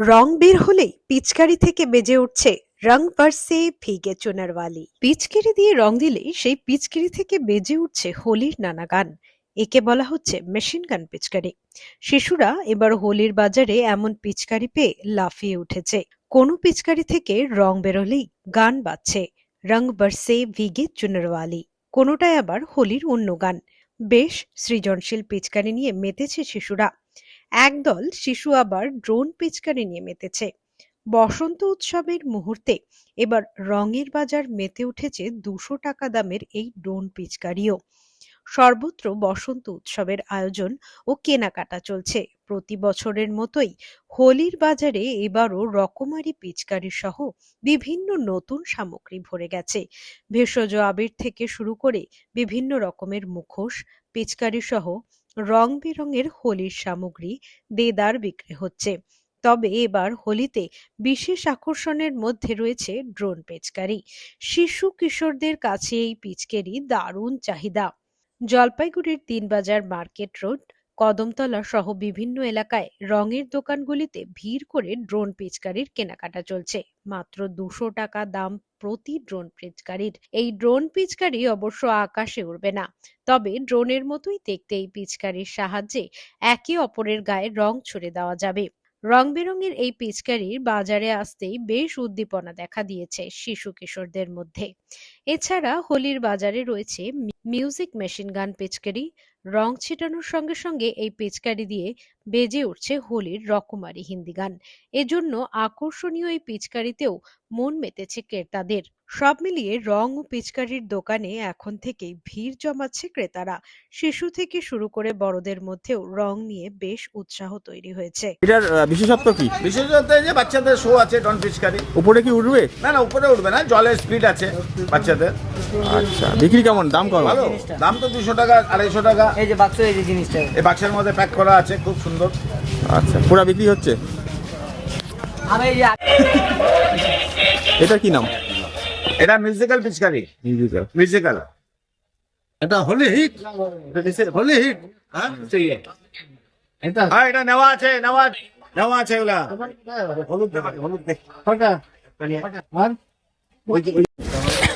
রং বের হলেই পিচকারি থেকে বেজে উঠছে রং বরসে ভিগে চুনারওয়ালি পিচকিরি দিয়ে রং দিলেই সেই পিচকিরি থেকে বেজে উঠছে হোলির নানা গান। একে বলা হচ্ছে মেশিন গান পিচকারি। শিশুরা এবার হোলির বাজারে এমন পিচকারি পেয়ে লাফিয়ে উঠেছে। কোনো পিচকারি থেকে রং বেরোলেই গান বাজছে রং বরসে ভিগে চুনারওয়ালি কোনোটায় আবার হোলির অন্য গান। বেশ সৃজনশীল পিচকারি নিয়ে মেতেছে শিশুরা। একদল শিশু আবার ড্রোন পিচকারি নিয়ে মেতেছে। বসন্ত উৎসবের মুহূর্তে এবার রঙের বাজার মেতে উঠেছে দুশো টাকা দামের এই ড্রোন পিচকারিও। সর্বত্র বসন্ত উৎসবের আয়োজন ও কেনাকাটা চলছে। প্রতি বছরের মতোই হোলির বাজারে এবারও রকমারি পিচকারি সহ বিভিন্ন নতুন সামগ্রী ভরে গেছে। ভেষজ আবির থেকে শুরু করে বিভিন্ন রকমের মুখোশ, পিচকারি সহ রং বেরঙের হোলির সামগ্রী দেদার বিক্রি হচ্ছে। তবে এবার হোলিতে বিশেষ আকর্ষণের মধ্যে রয়েছে ড্রোন পিচকারি। শিশু কিশোরদের কাছে এই পিচকারি দারুণ চাহিদা। জলপাইগুড়ির তিনবাজার মার্কেট রোড, কদমতলা সহ বিভিন্ন এলাকায় রঙের দোকানগুলিতে ভিড় করে ড্রোন পিচকারির কেনাকাটা চলছে। মাত্র দুশো টাকা দাম প্রতি ড্রোন পিচকারির। এই ড্রোন পিচকারি অবশ্য আকাশে উড়বে না। তবে ড্রোনের মতোই দেখতে এই পিচকারির সাহায্যে একে অপরের গায়ে রং ছুড়ে দেওয়া যাবে। রং বেরঙের এই পিচকারির বাজারে আসতেই বেশ উদ্দীপনা দেখা দিয়েছে শিশু কিশোরদের মধ্যে। এছাড়া হোলির বাজারে রয়েছে মিউজিক মেশিন গান পিচকারি রং ছিটানোর সঙ্গে সঙ্গে এই পিচকারি দিয়ে বেজে উঠছে হোলির রকমারি হিন্দি গান। এজন্য আকর্ষণীয় এই পিচকারিতেও মন মেতেছে ক্রেতাদের। সব মিলিয়ে রং ও পিচকারির দোকানে এখন থেকেই ভিড় জমাচ্ছে ক্রেতারা। শিশু থেকে শুরু করে বড়দের মধ্যেও রং নিয়ে বেশ উৎসাহ তৈরি হয়েছে। এটার বিশেষত্ব কি? বিশেষত এই যে বাচ্চাদের শো আছে ডন পিচকারি উপরে কি উঠবে? না না উপরে উঠবে না জলের স্পিড আছে বাচ্চাদের। আচ্ছা বিক্রি কেমন? দাম কেমন ভালো? দাম তো দুশো টাকা আড়াইশো টাকা। এই যে বাক্স এই যে জিনিসটা। এই বাক্সের মধ্যে প্যাক করা আছে খুব সুন্দর। আচ্ছা পুরা বিক্রি হচ্ছে? আমি এটা কি নাম? এটা মিউজিক্যাল পিচকারি। মিউজিক্যাল মিউজিক্যাল এটা হলি হিট হলি হিট হ্যাঁ? এটা হ্যাঁ এটা নেওয়া আছে নেওয়া নেওয়া আছে এগুলা হলুদ হলুদ দে।